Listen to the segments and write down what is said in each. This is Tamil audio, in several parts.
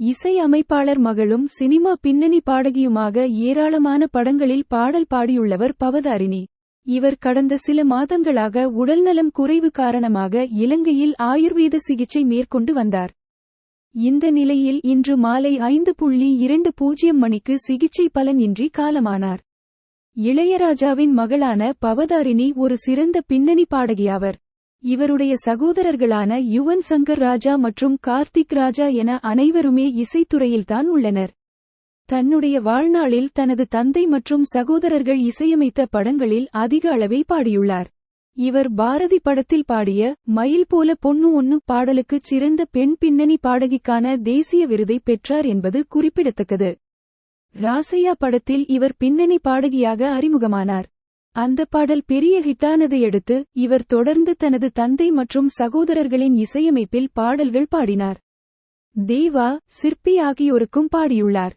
இசை அமைப்பாளர் மகளும் சினிமா பின்னணி பாடகியுமாக ஏராளமான படங்களில் பாடல் பாடியுள்ளவர் பவதாரிணி. இவர் கடந்த சில மாதங்களாக உடல்நலம் குறைவு காரணமாக இலங்கையில் ஆயுர்வேத சிகிச்சை மேற்கொண்டு வந்தார். இந்த நிலையில் இன்று மாலை ஐந்து புள்ளி இரண்டு பூஜ்ஜியம் மணிக்கு சிகிச்சை பலன் இன்றி காலமானார். இளையராஜாவின் மகளான பவதாரிணி ஒரு சிறந்த பின்னணி பாடகியாவர். இவருடைய சகோதரர்களான யுவன் சங்கர் ராஜா மற்றும் கார்த்திக் ராஜா என அனைவருமே இசைத்துறையில்தான் உள்ளனர். தன்னுடைய வாழ்நாளில் தனது தந்தை மற்றும் சகோதரர்கள் இசையமைத்த படங்களில் அதிக அளவில் பாடியுள்ளார். இவர் பாரதி படத்தில் பாடிய மயில் போல பொண்ணு ஒன்னு பாடலுக்குச் சிறந்த பெண் பின்னணி பாடகிக்கான தேசிய விருதை பெற்றார் என்பது குறிப்பிடத்தக்கது. ராசையா படத்தில் இவர் பின்னணி பாடகியாக அறிமுகமானார். அந்த பாடல் பெரிய ஹிட்டானதையடுத்து இவர் தொடர்ந்து தனது தந்தை மற்றும் சகோதரர்களின் இசையமைப்பில் பாடல்கள் பாடினார். தேவா சிற்பி ஆகியோருக்கும் பாடியுள்ளார்.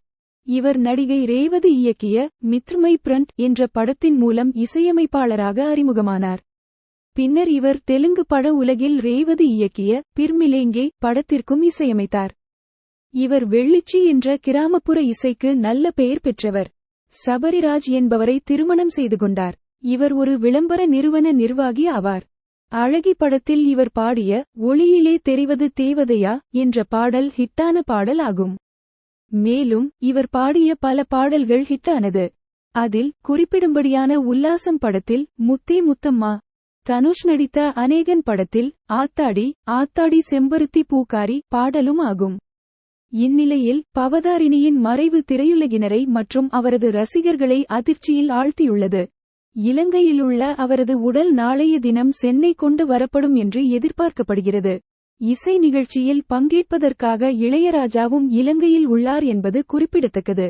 இவர் நடிகை ரேவதி இயக்கிய மித்ருமை பிரண்ட் என்ற படத்தின் மூலம் இசையமைப்பாளராக அறிமுகமானார். பின்னர் இவர் தெலுங்கு பட உலகில் ரேவதி இயக்கிய பிர்மிலேங்கே படத்திற்கும் இசையமைத்தார். இவர் வெள்ளிச்சி என்ற கிராமப்புற இசைக்கு நல்ல பெயர் பெற்றவர். சபரிராஜ் என்பவரை திருமணம் செய்து கொண்டார். இவர் ஒரு விளம்பர நிறுவன நிர்வாகி ஆவார். அழகி படத்தில் இவர் பாடிய ஒளியிலே தெரிவது தேவதையா என்ற பாடல் ஹிட்டான பாடல் ஆகும். மேலும் இவர் பாடிய பல பாடல்கள் ஹிட்டானது. அதில் குறிப்பிடும்படியான உல்லாசம் படத்தில் முத்தே முத்தம்மா தனுஷ் நடித்த அநேகன் படத்தில் ஆத்தாடி ஆத்தாடி செம்பருத்தி பூக்காரி பாடலும் ஆகும். இந்நிலையில் பவதாரிணியின் மறைவு திரையுலகினரை மற்றும் அவரது ரசிகர்களை அதிர்ச்சியில் ஆழ்த்தியுள்ளது. இலங்கையிலுள்ள அவரது உடல் நாளைய தினம் சென்னை கொண்டு வரப்படும் என்று எதிர்பார்க்கப்படுகிறது. இசை நிகழ்ச்சியில் பங்கேற்பதற்காக இளையராஜாவும் இலங்கையில் உள்ளார் என்பது குறிப்பிடத்தக்கது.